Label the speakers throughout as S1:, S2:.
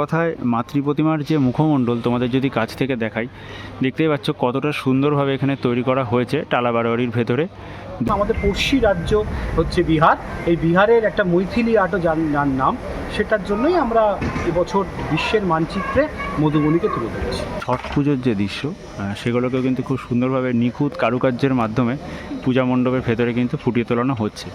S1: কথায় মাতৃ প্রতিমার যে মুখমণ্ডল তোমাদের যদি কাছ থেকে দেখাই দেখতেই পাচ্ছ কতটা সুন্দরভাবে এখানে তৈরি করা হয়েছে টালা বারোয়ারির ভেতরে।
S2: আমাদের পড়শি রাজ্য হচ্ছে বিহার। এই বিহারের একটা মৈথিলি আর্টও যার যার নাম সেটার জন্যই আমরা এবছর বিশ্বের মানচিত্রে মধুবনীকে তুলে ধরেছি।
S1: ছট পুজোর যে দৃশ্য সেগুলোকেও কিন্তু খুব সুন্দরভাবে নিখুঁত কারুকার্যের মাধ্যমে পূজা মণ্ডপের ভেতরে কিন্তু ফুটিয়ে তোলানো হচ্ছে।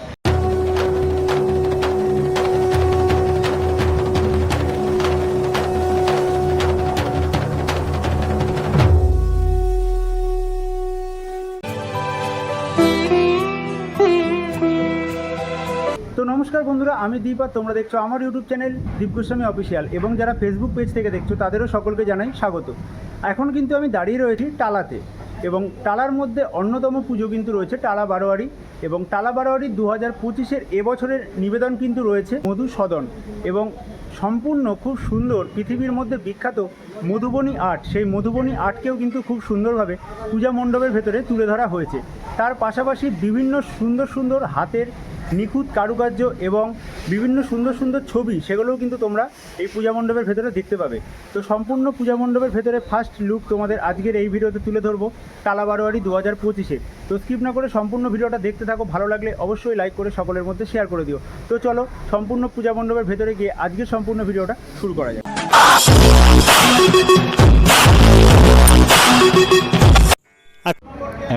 S3: নমস্কার বন্ধুরা, আমি দীপ আর তোমরা দেখছ আমার YouTube channel Deep Goswami official এবং যারা ফেসবুক পেজ থেকে দেখছ, তাদেরও সকলকে জানাই স্বাগত। এখন কিন্তু আমি দাঁড়িয়ে রয়েছি টালাতে এবং টালার মধ্যে অন্যতম পুজো কিন্তু রয়েছে টালা বারোয়ারি এবং টালা বারোয়ারি দু হাজার পঁচিশের এবছরের নিবেদন কিন্তু রয়েছে মধু সদন এবং সম্পূর্ণ খুব সুন্দর পৃথিবীর মধ্যে বিখ্যাত মধুবনী আর্ট। সেই মধুবনী আর্টকেও কিন্তু খুব সুন্দরভাবে পূজা মণ্ডপের ভেতরে তুলে ধরা হয়েছে। তার পাশাপাশি বিভিন্ন সুন্দর সুন্দর হাতের নিখুঁত কারুকার্য এবং বিভিন্ন সুন্দর সুন্দর ছবি, সেগুলোও কিন্তু তোমরা এই পূজা মণ্ডপের ভেতরে দেখতে পাবে। তো সম্পূর্ণ পূজা মণ্ডপের ভেতরে ফার্স্ট লুক তোমাদের আজকের এই ভিডিওতে তুলে ধরবো টালা বারোয়ারি দু হাজার পঁচিশে। তো স্কিপ না করে সম্পূর্ণ ভিডিওটা দেখতে থাকো, ভালো লাগলে অবশ্যই লাইক করে সকলের মধ্যে শেয়ার করে দিও। তো চলো, সম্পূর্ণ পূজা মণ্ডপের ভেতরে গিয়ে আজকের সম্পূর্ণ ভিডিওটা শুরু করা যাক।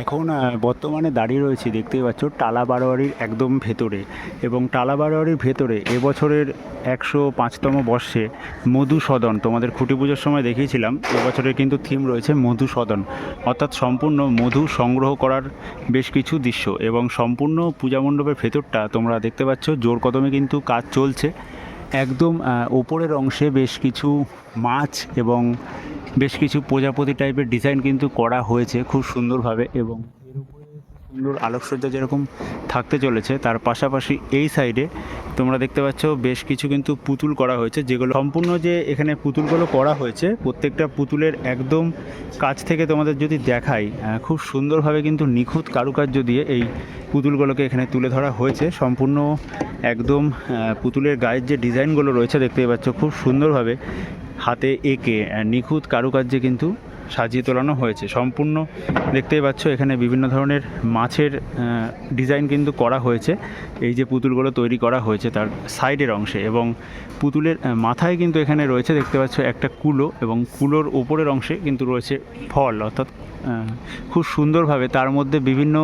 S1: এখন বর্তমানে দাঁড়িয়ে রয়েছি, দেখতেই পাচ্ছ টালা বারোয়ারির একদম ভেতরে। এবং টালা বারোয়ারির ভেতরে এবছরের একশো পাঁচতম বর্ষে মধুসদন তোমাদের খুঁটি পুজোর সময় দেখিয়েছিলাম, এবছরের কিন্তু থিম রয়েছে মধুসদন অর্থাৎ সম্পূর্ণ মধু সংগ্রহ করার বেশ কিছু দৃশ্য এবং সম্পূর্ণ পূজা মণ্ডপের ভেতরটা তোমরা দেখতে পাচ্ছ, জোর কদমে কিন্তু কাজ চলছে। একদম ওপরের অংশে বেশ কিছু মাছ এবং বেশ কিছু প্রজাপতি টাইপের ডিজাইন কিন্তু করা হয়েছে খুব সুন্দরভাবে এবং এর উপরে সুন্দর আলোকসজ্জা যেরকম থাকতে চলেছে, তার পাশাপাশি এই সাইডে তোমরা দেখতে পাচ্ছ বেশ কিছু কিন্তু পুতুল করা হয়েছে, যেগুলো সম্পূর্ণ যে এখানে পুতুলগুলো করা হয়েছে, প্রত্যেকটা পুতুলের একদম কাছ থেকে তোমাদের যদি দেখাই খুব সুন্দরভাবে কিন্তু নিখুঁত কারুকার্য দিয়ে এই পুতুলগুলোকে এখানে তুলে ধরা হয়েছে, সম্পূর্ণ একদম পুতুলের গায়ের যে ডিজাইনগুলো রয়েছে দেখতেই পাচ্ছ, খুব সুন্দরভাবে হাতে এঁকে নিখুঁত কারুকার্যে কিন্তু সাজিয়ে তোলানো হয়েছে। সম্পূর্ণ দেখতেই পাচ্ছ, এখানে বিভিন্ন ধরনের মাছের ডিজাইন কিন্তু করা হয়েছে। এই যে পুতুলগুলো তৈরি করা হয়েছে তার সাইডের অংশে এবং পুতুলের মাথায় কিন্তু এখানে রয়েছে দেখতে পাচ্ছ একটা কুলো এবং কুলোর ওপরের অংশে কিন্তু রয়েছে ফল। অর্থাৎ খুব সুন্দরভাবে তার মধ্যে বিভিন্ন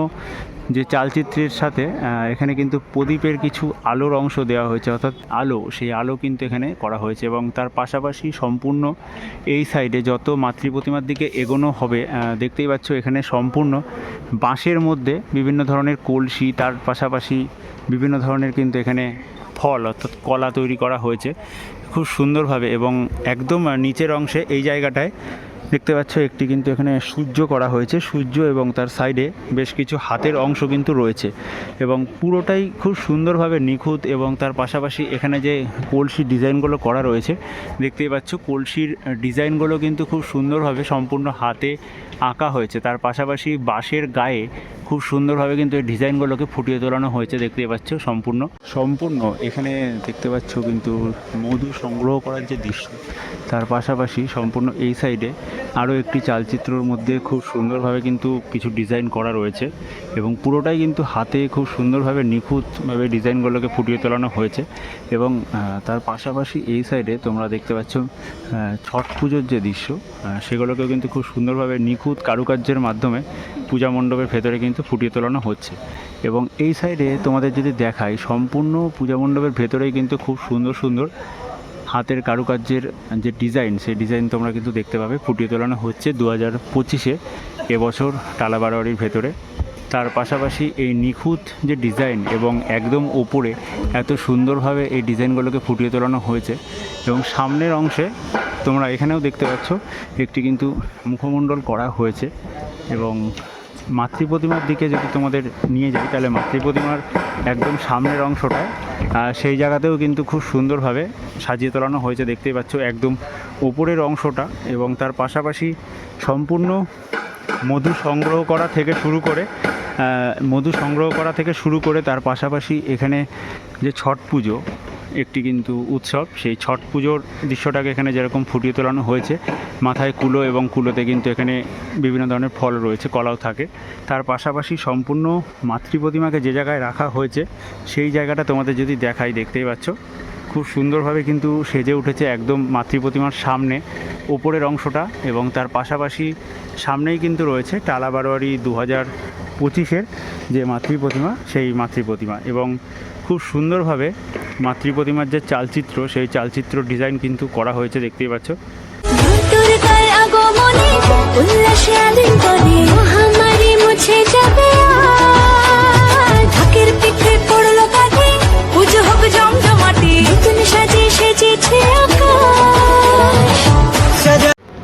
S1: যে চালচিত্রের সাথে এখানে কিন্তু প্রদীপের কিছু আলোর অংশ দেওয়া হয়েছে, অর্থাৎ আলো, সেই আলো কিন্তু এখানে করা হয়েছে এবং তার পাশাপাশি সম্পূর্ণ এই সাইডে যত মাতৃ প্রতিমার দিকে এগোনো হবে দেখতেই পাচ্ছ এখানে সম্পূর্ণ বাঁশের মধ্যে বিভিন্ন ধরনের কলসি, তার পাশাপাশি বিভিন্ন ধরনের কিন্তু এখানে ফল, অর্থাৎ কলা তৈরি করা হয়েছে খুব সুন্দরভাবে এবং একদম নিচের অংশে এই জায়গাটায় দেখতে পাচ্ছ, একটি কিন্তু এখানে সূর্য করা হয়েছে। সূর্য এবং তার সাইডে বেশ কিছু হাতের অংশ কিন্তু রয়েছে এবং পুরোটাই খুব সুন্দরভাবে নিখুঁত এবং তার পাশাপাশি এখানে যে কলসির ডিজাইনগুলো করা রয়েছে, দেখতেই পাচ্ছ কলসির ডিজাইনগুলো কিন্তু খুব সুন্দরভাবে সম্পূর্ণ হাতে আঁকা হয়েছে। তার পাশাপাশি বাঁশের গায়ে খুব সুন্দরভাবে কিন্তু এই ডিজাইনগুলোকে ফুটিয়ে তোলানো হয়েছে, দেখতেই পাচ্ছ সম্পূর্ণ। সম্পূর্ণ। এখানে দেখতে পাচ্ছ কিন্তু মধু সংগ্রহ করার যে দৃশ্য, তার পাশাপাশি সম্পূর্ণ এই সাইডে আরও একটি চালচিত্রর মধ্যে খুব সুন্দরভাবে কিন্তু কিছু ডিজাইন করা রয়েছে এবং পুরোটাই কিন্তু হাতে খুব সুন্দরভাবে নিখুঁতভাবে ডিজাইনগুলোকে ফুটিয়ে তোলানো হয়েছে এবং তার পাশাপাশি এই সাইডে তোমরা দেখতে পাচ্ছ ছট পুজোর যে দৃশ্য সেগুলোকেও কিন্তু খুব সুন্দরভাবে নিখুঁত কারুকার্যের মাধ্যমে পূজা মণ্ডপের ভেতরে কিন্তু ফুটিয়ে তোলানো হচ্ছে। এবং এই সাইডে তোমাদের যদি দেখাই, সম্পূর্ণ পূজা মণ্ডপের ভেতরেই কিন্তু খুব সুন্দর সুন্দর হাতের কারুকার্যের যে ডিজাইন, সেই ডিজাইন তোমরা কিন্তু দেখতে পাবে। ফুটিয়ে তোলানো হচ্ছে দু হাজার পঁচিশে এবছর টালাবাড়ির ভেতরে। তার পাশাপাশি এই নিখুঁত যে ডিজাইন এবং একদম ওপরে এত সুন্দরভাবে এই ডিজাইনগুলোকে ফুটিয়ে তোলানো হয়েছে এবং সামনের অংশে তোমরা এখানেও দেখতে পাচ্ছ, একটি কিন্তু মুখমণ্ডল করা হয়েছে এবং মাতৃ প্রতিমার দিকে যদি তোমাদের নিয়ে যাই, তাহলে মাতৃ প্রতিমার একদম সামনের অংশটায় সেই জায়গাতেও কিন্তু খুব সুন্দরভাবে সাজিয়ে তোলানো হয়েছে, দেখতেই পাচ্ছ একদম উপরের অংশটা এবং তার পাশাপাশি সম্পূর্ণ মধু সংগ্রহ করা থেকে শুরু করে মধু সংগ্রহ করা থেকে শুরু করে তার পাশাপাশি এখানে যে ছট পুজো একটি কিন্তু উৎসব। সেই ছট পুজোর দৃশ্যটাকে এখানে যেরকম ফুটিয়ে তোলানো হয়েছে, মাথায় কুলো এবং কুলোতে কিন্তু এখানে বিভিন্ন ধরনের ফল রয়েছে, কলাও থাকে। তার পাশাপাশি সম্পূর্ণ মাতৃ প্রতিমাকে যে জায়গায় রাখা হয়েছে, সেই জায়গাটা তোমাদের যদি দেখাই, দেখতেই পাচ্ছ। খুব সুন্দরভাবে কিন্তু সেজে উঠেছে একদম মাতৃ প্রতিমার সামনে, ওপরের অংশটা এবং তার পাশাপাশি সামনেই কিন্তু রয়েছে টালা বারোয়ারি দু হাজার পঁচিশের যে মাতৃ প্রতিমা, সেই মাতৃ প্রতিমা। এবং খুব সুন্দরভাবে মাতৃ প্রতিমার যে চালচিত্র সেই চালচিত্র ডিজাইন কিন্তু করা হয়েছে দেখতেই পাচ্ছ।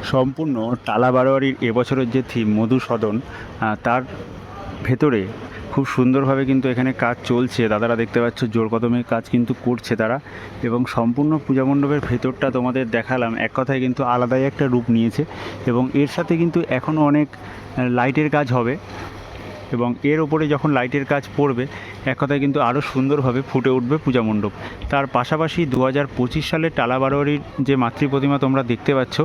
S1: সম্পূর্ণ টালা বারোয়ারির এবছরের যে থিম মধুসদন তার ভেতরে খুব সুন্দরভাবে কিন্তু এখানে কাজ চলছে। দাদারা দেখতে পাচ্ছ জোর কদমে কাজ কিন্তু করছে তারা। এবং সম্পূর্ণ পূজা মণ্ডপের ভেতরটা তোমাদের দেখালাম। এক কথায় কিন্তু আলাদাই একটা রূপ নিয়েছে। এবং এর সাথে কিন্তু এখনও অনেক লাইটের কাজ হবে। এবং এর ওপরে যখন লাইটের কাজ পড়বে, এক কথায় কিন্তু আরও সুন্দরভাবে ফুটে উঠবে পূজা মণ্ডপ। তার পাশাপাশি দু হাজার পঁচিশ সালে টালা বারোয়ারির যে মাতৃ প্রতিমা তোমরা দেখতে পাচ্ছ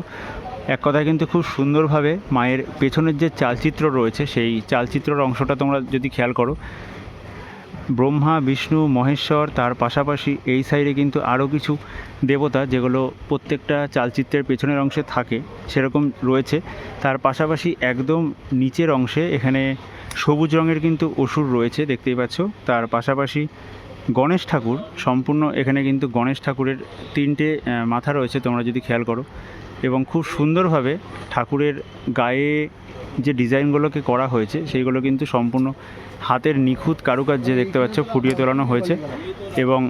S1: এক কথায় কিন্তু খুব সুন্দরভাবে মায়ের পেছনের যে চালচিত্র রয়েছে, সেই চালচিত্রর অংশটা তোমরা যদি খেয়াল করো, ব্রহ্মা, বিষ্ণু, মহেশ্বর, তার পাশাপাশি এই সাইডে কিন্তু আরও কিছু দেবতা যেগুলো প্রত্যেকটা চালচিত্রের পেছনের অংশে থাকে, সেরকম রয়েছে। তার পাশাপাশি একদম নিচের অংশে এখানে সবুজ রঙের কিন্তু অসুর রয়েছে, দেখতেই পাচ্ছ। তার পাশাপাশি গণেশ ঠাকুর, সম্পূর্ণ এখানে কিন্তু গণেশ ঠাকুরের তিনটে মাথা রয়েছে, তোমরা যদি খেয়াল করো। এবং খুব সুন্দরভাবে ঠাকুরের গায়ে যে ডিজাইনগুলোকে করা হয়েছে, সেইগুলো কিন্তু সম্পূর্ণ হাতের নিখুঁত কারুকার্যে দেখতে পাচ্ছ ফুটিয়ে তোলানো হয়েছে এবং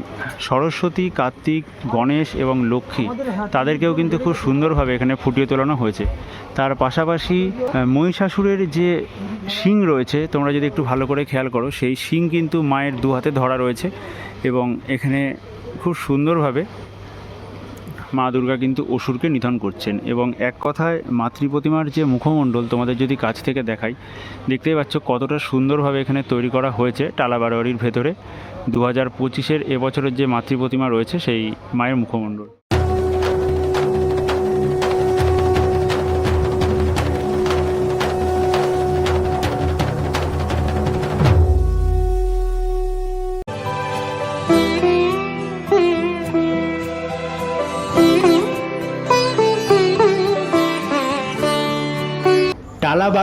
S1: সরস্বতী, কার্তিক, গণেশ এবং লক্ষ্মী তাদেরকেও কিন্তু খুব সুন্দরভাবে এখানে ফুটিয়ে তোলানো হয়েছে। তার পাশাপাশি মহিষাসুরের যে শিং রয়েছে, তোমরা যদি একটু ভালো করে খেয়াল করো, সেই শিং কিন্তু মায়ের দু হাতে ধরা রয়েছে এবং এখানে খুব সুন্দরভাবে মা দুর্গা কিন্তু অসুরকে নিধন করছেন এবং এক কথায় মাতৃ প্রতিমার যে মুখমণ্ডল তোমাদের যদি কাছ থেকে দেখাই, দেখতেই পাচ্ছ কতটা সুন্দরভাবে এখানে তৈরি করা হয়েছে টালা বারোয়ারির ভেতরে। দু হাজার পঁচিশের এবছরের যে মাতৃ প্রতিমা রয়েছে, সেই মায়ের মুখমণ্ডল।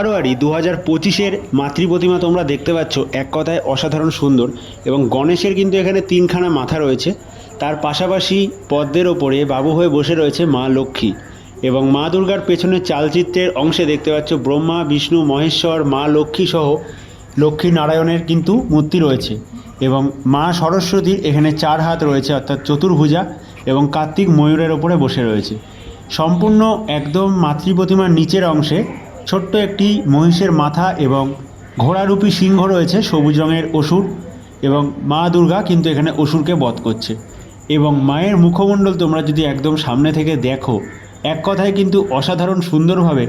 S4: বারোয়ারি দু হাজার পঁচিশের মাতৃ প্রতিমা তোমরা দেখতে পাচ্ছ। এক কথায় অসাধারণ সুন্দর এবং গণেশের কিন্তু এখানে তিনখানা মাথা রয়েছে। তার পাশাপাশি পদ্মের ওপরে বাবু হয়ে বসে রয়েছে মা লক্ষ্মী এবং মা দুর্গার পেছনে চালচিত্রের অংশে দেখতে পাচ্ছ ব্রহ্মা, বিষ্ণু, মহেশ্বর, মা লক্ষ্মী সহ লক্ষ্মী নারায়ণের কিন্তু মূর্তি রয়েছে এবং মা সরস্বতীর এখানে চার হাত রয়েছে, অর্থাৎ চতুর্ভুজা এবং কার্তিক ময়ূরের ওপরে বসে রয়েছে। সম্পূর্ণ একদম মাতৃ প্রতিমার নিচের অংশে ছোট্ট একটি মহিষের মাথা এবং ঘোড়ারূপী সিংহ রয়েছে, সবুজ রঙের অসুর এবং মা দুর্গা কিন্তু এখানে অসুরকে বধ করছে। এবং মায়ের মুখমণ্ডল তোমরা যদি একদম সামনে থেকে দেখো, এক কথায় কিন্তু অসাধারণ সুন্দরভাবে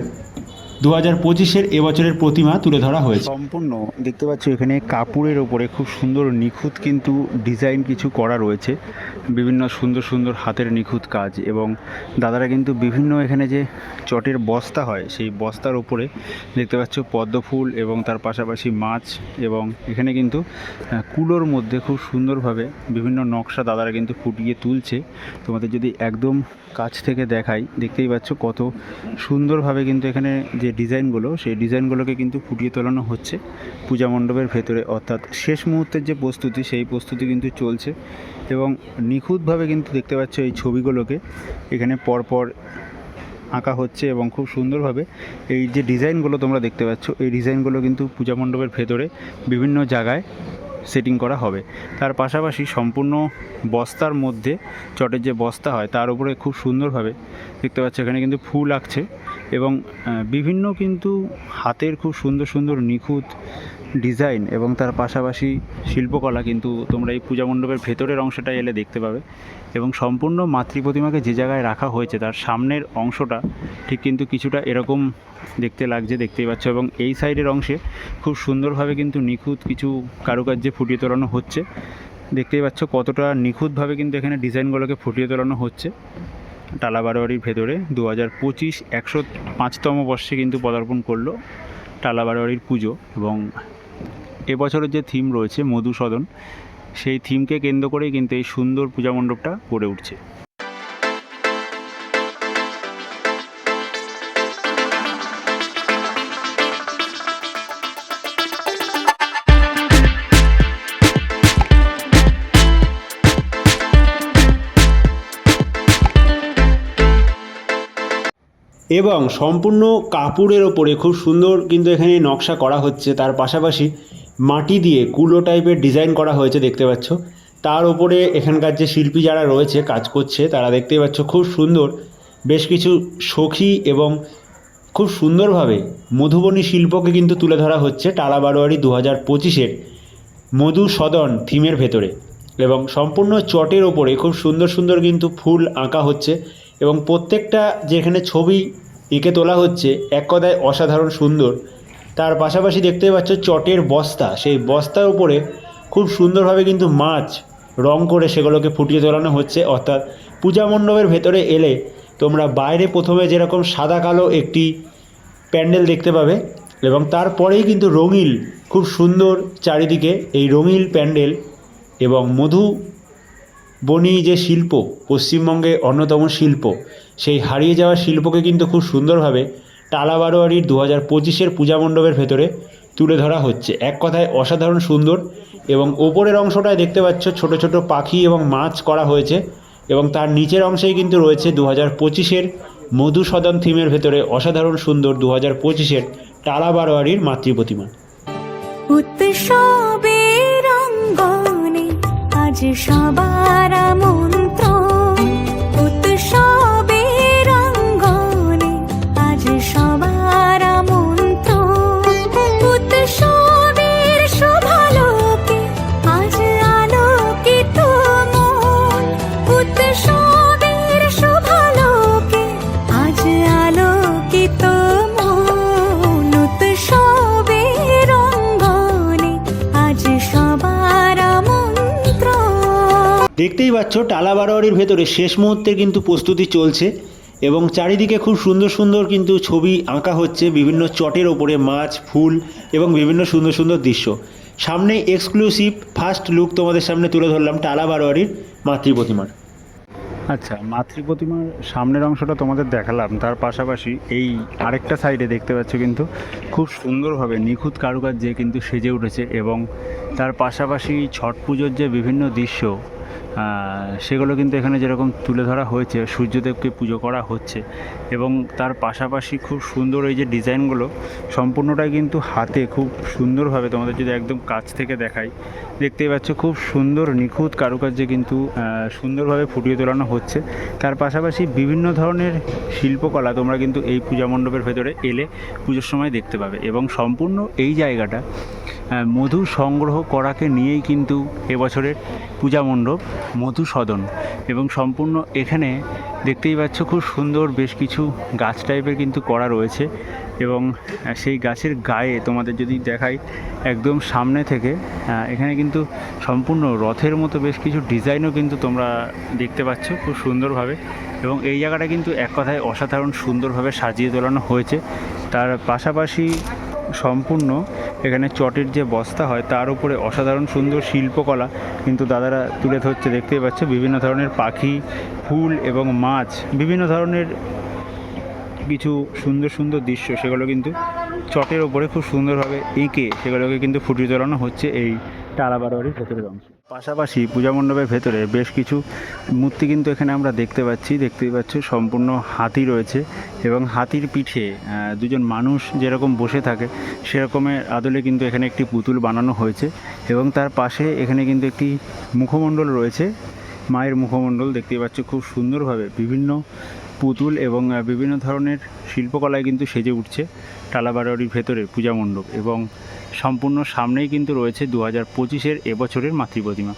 S4: দু হাজার পঁচিশের এবছরের প্রতিমা তুলে ধরা হয়েছে।
S1: সম্পূর্ণ, দেখতে পাচ্ছ এখানে কাপড়ের ওপরে খুব সুন্দর নিখুঁত কিন্তু ডিজাইন কিছু করা রয়েছে। বিভিন্ন সুন্দর সুন্দর হাতের নিখুঁত কাজ এবং দাদারা কিন্তু বিভিন্ন এখানে যে চটের বস্তা হয়, সেই বস্তার ওপরে দেখতে পাচ্ছ পদ্ম ফুল এবং তার পাশাপাশি মাছ এবং এখানে কিন্তু কুলোর মধ্যে খুব সুন্দরভাবে বিভিন্ন নকশা দাদারা কিন্তু ফুটিয়ে তুলছে। তোমাদের যদি একদম কাছ থেকে দেখাই, দেখতেই পাচ্ছ কত সুন্দরভাবে কিন্তু এখানে যে ডিজাইনগুলো, সেই ডিজাইনগুলোকে কিন্তু ফুটিয়ে তোলানো হচ্ছে পূজা মণ্ডপের ভেতরে। অর্থাৎ শেষ মুহূর্তের যে প্রস্তুতি, সেই প্রস্তুতি কিন্তু চলছে এবং নিখুঁতভাবে কিন্তু দেখতে পাচ্ছ এই ছবিগুলোকে এখানে পরপর আঁকা হচ্ছে এবং খুব সুন্দরভাবে এই যে ডিজাইনগুলো তোমরা দেখতে পাচ্ছ, এই ডিজাইনগুলো কিন্তু পূজা মণ্ডপের ভেতরে বিভিন্ন জায়গায় সেটিং করা হবে। তার পাশাপাশি সম্পূর্ণ বস্তার মধ্যে চটের যে বস্তা হয়, তার উপরে খুব সুন্দরভাবে দেখতে পাচ্ছি এখানে কিন্তু ফুল আঁকছে এবং বিভিন্ন কিন্তু হাতের খুব সুন্দর সুন্দর নিখুঁত ডিজাইন এবং তার পাশাপাশি শিল্পকলা কিন্তু তোমরা এই পূজা মণ্ডপের ভেতরের অংশটা এলে দেখতে পাবে এবং সম্পূর্ণ মাতৃ প্রতিমাকে যে জায়গায় রাখা হয়েছে তার সামনের অংশটা ঠিক কিন্তু কিছুটা এরকম দেখতে লাগছে, দেখতেই পাচ্ছ এবং এই সাইডের অংশে খুব সুন্দরভাবে কিন্তু নিখুঁত কিছু কারুকার্যে ফুটিয়ে তোলানো হচ্ছে। দেখতেই পাচ্ছ কতটা নিখুঁতভাবে কিন্তু এখানে ডিজাইনগুলোকে ফুটিয়ে তোলানো হচ্ছে। টালা বারোয়ারির ভেতরে দু হাজার পঁচিশ একশো পাঁচতম বর্ষে কিন্তু পদার্পণ করল টালা বারোয়ারির পুজো এবং এবছরের যে থিম রয়েছে, মধুসদন, সেই থিমকে কেন্দ্র করেই কিন্তু এই সুন্দর পূজা মণ্ডপটা গড়ে উঠছে।
S4: এবং সম্পূর্ণ কাপড়ের ওপরে খুব সুন্দর কিন্তু এখানে নকশা করা হচ্ছে, তার পাশাপাশি মাটি দিয়ে কুলো টাইপের ডিজাইন করা হয়েছে, দেখতে পাচ্ছ। তার ওপরে এখানকার যে শিল্পী যারা রয়েছে, কাজ করছে, তারা দেখতেই পাচ্ছ খুব সুন্দর। বেশ কিছু সখী এবং খুব সুন্দরভাবে মধুবনী শিল্পকে কিন্তু তুলে ধরা হচ্ছে টালা বারোয়ারি দু হাজার পঁচিশের মধু সদন থিমের ভেতরে। এবং সম্পূর্ণ চটের ওপরে খুব সুন্দর সুন্দর কিন্তু ফুল আঁকা হচ্ছে এবং প্রত্যেকটা যেখানে ছবি এঁকে তোলা হচ্ছে, এক কথায় অসাধারণ সুন্দর। তার পাশাপাশি দেখতে পাচ্ছ চটের বস্তা। সেই বস্তার উপরে খুব সুন্দরভাবে কিন্তু মাছ রং করে সেগুলোকে ফুটিয়ে তোলানো হচ্ছে। অর্থাৎ পূজা মণ্ডপের ভেতরে এলে তোমরা বাইরে প্রথমে যেরকম সাদা কালো একটি প্যান্ডেল দেখতে পাবে এবং তারপরেই কিন্তু রঙিল, খুব সুন্দর চারিদিকে এই রঙিল প্যান্ডেল এবং মধু বনি যে শিল্প পশ্চিমবঙ্গে অন্যতম শিল্প, সেই হারিয়ে যাওয়া শিল্পকে কিন্তু খুব সুন্দরভাবে টালা বারোয়ারির দু হাজার পঁচিশের পূজা মণ্ডপের ভেতরে তুলে ধরা হচ্ছে। এক কথায় অসাধারণ সুন্দর এবং ওপরের অংশটায় দেখতে পাচ্ছ ছোট ছোট পাখি এবং মাছ করা হয়েছে এবং তার নিচের অংশেই কিন্তু রয়েছে দু হাজার পঁচিশের মধুসদন থিমের ভেতরে অসাধারণ সুন্দর দু হাজার পঁচিশের টালা বারোয়ারির মাতৃ প্রতিমা।
S5: আজ সবার
S4: দেখতেই পাচ্ছ, টালা বারোয়ারির ভেতরে শেষ মুহূর্তে কিন্তু প্রস্তুতি চলছে এবং চারিদিকে খুব সুন্দর সুন্দর কিন্তু ছবি আঁকা হচ্ছে, বিভিন্ন চটের ওপরে মাছ, ফুল এবং বিভিন্ন সুন্দর সুন্দর দৃশ্য। সামনে এক্সক্লুসিভ ফার্স্ট লুক তোমাদের সামনে তুলে ধরলাম টালা বারোয়ারির মাতৃ প্রতিমার।
S1: আচ্ছা মাতৃ প্রতিমার সামনের অংশটা তোমাদের দেখালাম, তার পাশাপাশি এই আরেকটা সাইডে দেখতে পাচ্ছ কিন্তু খুব সুন্দরভাবে নিখুঁত কারুকার্যে কিন্তু সেজে উঠেছে এবং তার পাশাপাশি ছট পুজোর যে বিভিন্ন দৃশ্য সেগুলো কিন্তু এখানে যেরকম তুলে ধরা হয়েছে, সূর্যদেবকে পুজো করা হচ্ছে এবং তার পাশাপাশি খুব সুন্দর এই যে ডিজাইনগুলো সম্পূর্ণটাই কিন্তু হাতে খুব সুন্দরভাবে তোমাদের যদি একদম কাছ থেকে দেখাই, দেখতেই পাচ্ছ খুব সুন্দর নিখুঁত কারুকার্যে কিন্তু সুন্দরভাবে ফুটিয়ে তোলানো হচ্ছে। তার পাশাপাশি বিভিন্ন ধরনের শিল্পকলা তোমরা কিন্তু এই পূজা মণ্ডপের ভেতরে এলে পুজোর সময় দেখতে পাবে এবং সম্পূর্ণ এই জায়গাটা মধু সংগ্রহ করাকে নিয়েই কিন্তু এবছরের পূজা মণ্ডপ মধু সদন। এবং সম্পূর্ণ এখানে দেখতেই পাচ্ছ খুব সুন্দর বেশ কিছু গাছ টাইপের কিন্তু করা রয়েছে। এবং সেই গাছের গায়ে তোমাদের যদি দেখাই একদম সামনে থেকে এখানে কিন্তু সম্পূর্ণ রথের মতো বেশ কিছু ডিজাইনও কিন্তু তোমরা দেখতে পাচ্ছ খুব সুন্দরভাবে। এবং এই জায়গাটা কিন্তু এক কথায় অসাধারণ সুন্দরভাবে সাজিয়ে তোলানো হয়েছে। তার পাশাপাশি সম্পূর্ণ এখানে চটের যে বস্তা হয় তার উপরে অসাধারণ সুন্দর শিল্পকলা কিন্তু দাদারা তুলে ধরছে। দেখতেই পাচ্ছ, বিভিন্ন ধরনের পাখি, ফুল এবং মাছ, বিভিন্ন ধরনের কিছু সুন্দর সুন্দর দৃশ্য। সেগুলো কিন্তু চটের ওপরে খুব সুন্দরভাবে এঁকে সেগুলোকে কিন্তু ফুটিয়ে তোলানো হচ্ছে এই টালা বারোয়ারির ভেতরের অংশ। পাশাপাশি পূজা মণ্ডপের ভেতরে বেশ কিছু মূর্তি কিন্তু এখানে আমরা দেখতে পাচ্ছি। দেখতেই পাচ্ছ সম্পূর্ণ হাতি রয়েছে এবং হাতির পিঠে দুজন মানুষ যেরকম বসে থাকে, সেরকমের আদলে কিন্তু এখানে একটি পুতুল বানানো হয়েছে এবং তার পাশে এখানে কিন্তু একটি মুখমণ্ডল রয়েছে। মায়ের মুখমণ্ডল দেখতেই পাচ্ছ খুব সুন্দরভাবে বিভিন্ন পুতুল এবং বিভিন্ন ধরনের শিল্পকলায় কিন্তু সেজে উঠছে টালাবাড়ির ভেতরে পূজা মণ্ডপ এবং সম্পূর্ণ সামনেই কিন্তু রয়েছে দু হাজার পঁচিশের এবছরের মাতৃ প্রতিমা।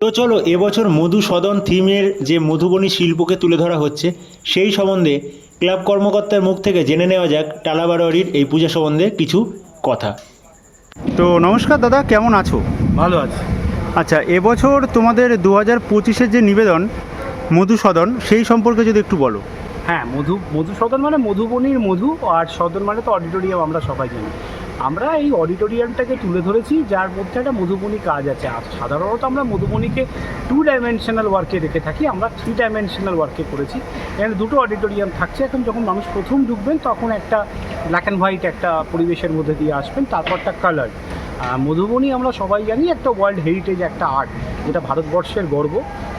S4: তো চলো, এবছর মধু সদন থিমের যে মধুবনী শিল্পকে তুলে ধরা হচ্ছে, সেই সম্বন্ধে ক্লাব কর্মকর্তার মুখ থেকে জেনে নেওয়া যাক টালাবাড়ির এই পূজা সম্বন্ধে কিছু কথা।
S1: তো নমস্কার দাদা কেমন আছো?
S2: ভালো আছি।
S1: আচ্ছা এবছর তোমাদের দু হাজার পঁচিশের যে নিবেদন মধুসদন সেই সম্পর্কে যদি একটু বলো।
S2: হ্যাঁ মধু মধুসদন মানে মধুবনির মধু আর সদন মানে তো অডিটোরিয়াম আমরা সবাই জানি। আমরা এই অডিটোরিয়ামটাকে তুলে ধরেছি, যার মধ্যে একটা মধুবনী কাজ আছে। আর সাধারণত আমরা মধুবনীকে টু ডাইমেনশনাল ওয়ার্কে রেখে থাকি, আমরা থ্রি ডাইমেনশনাল ওয়ার্কে করেছি। এখানে দুটো অডিটোরিয়াম থাকছে, এখন যখন মানুষ প্রথম ঢুকবেন, তখন একটা ব্ল্যাক অ্যান্ড হোয়াইট একটা পরিবেশের মধ্যে দিয়ে আসবেন তারপরটা কালার মধুবনী আমরা সবাই জানি একটা ওয়ার্ল্ড হেরিটেজ একটা আর্ট যেটা ভারতবর্ষের গর্ব,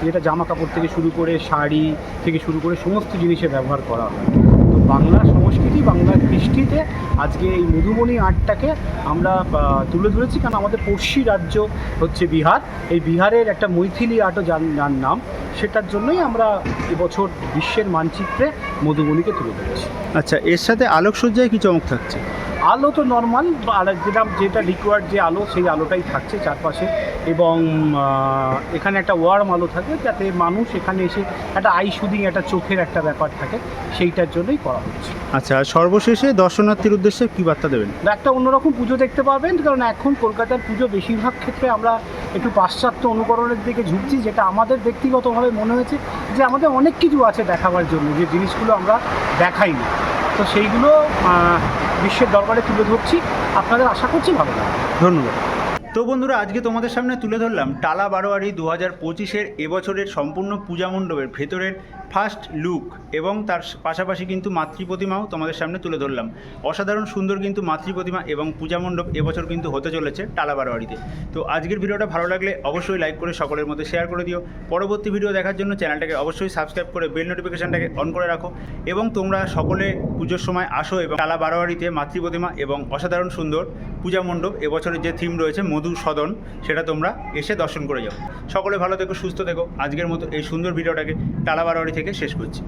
S2: যেটা জামা কাপড় থেকে শুরু করে শাড়ি থেকে শুরু করে সমস্ত জিনিসে ব্যবহার করা হয়। বাংলা সংস্কৃতি বাংলার কৃষ্টিতে আজকে এই মধুবনী আর্টটাকে আমরা তুলে ধরেছি। কারণ আমাদের পড়শি রাজ্য হচ্ছে বিহার। এই বিহারের একটা মৈথিলি আর্টও যার যার নাম সেটার জন্যই আমরা এবছর বিশ্বের মানচিত্রে মধুবনীকে তুলে ধরেছি।
S1: আচ্ছা এর সাথে আলোকসজ্জায় কি চমক থাকছে?
S2: আলো তো নর্মাল আর যেটা যেটা রিকোয়ার্ড যে আলো সেই আলোটাই থাকছে চারপাশে। এবং এখানে একটা ওয়ার্ম আলো থাকে যাতে মানুষ এখানে এসে একটা আই শুদিং একটা চোখের একটা ব্যাপার থাকে সেইটার জন্যই করা হচ্ছে।
S1: আচ্ছা আর সর্বশেষে দর্শনার্থীর উদ্দেশ্যে কি বার্তা দেবেন?
S2: একটা অন্যরকম পুজো দেখতে পাবেন কারণ এখন কলকাতার পুজো বেশিরভাগ ক্ষেত্রে আমরা একটু পাশ্চাত্য অনুকরণের দিকে ঝুঁকছি যেটা আমাদের ব্যক্তিগতভাবে মনে হয়েছে যে আমাদের অনেক কিছু আছে দেখাবার জন্য যে জিনিসগুলো আমরা দেখাই না তো সেইগুলো বিশ্বের দরবারে তুলে ধরছি। আপনাদের আশা করছি ভালো লাগবে।
S1: ধন্যবাদ। তো বন্ধুরা, আজকে তোমাদের সামনে তুলে ধরলাম টালা বারোয়ারি দু হাজার পঁচিশের এবছরের সম্পূর্ণ পূজা মণ্ডপের ভেতরের ফার্স্ট লুক এবং তার পাশাপাশি কিন্তু মাতৃ প্রতিমাও তোমাদের সামনে তুলে ধরলাম। অসাধারণ সুন্দর কিন্তু মাতৃ প্রতিমা এবং পূজা মণ্ডপ এবছর কিন্তু হতে চলেছে টালা বারোয়ারিতে তো আজকের ভিডিওটা ভালো লাগলে অবশ্যই লাইক করে সকলের মধ্যে শেয়ার করে দিও। পরবর্তী ভিডিও দেখার জন্য চ্যানেলটাকে অবশ্যই সাবস্ক্রাইব করে বেল নোটিফিকেশনটাকে অন করে রাখো এবং তোমরা সকলে পুজোর সময় আসো এবং টালা বারোয়ারিতে মাতৃ প্রতিমা এবং অসাধারণ সুন্দর পূজা মণ্ডপ এবছরের যে থিম রয়েছে মধু সদন, সেটা তোমরা এসে দর্শন করে যাও। সকলে ভালো থেকো, সুস্থ থেকো। আজকের মতো এই সুন্দর ভিডিওটাকে টালা বারোয়ারি থেকে শেষ করছি।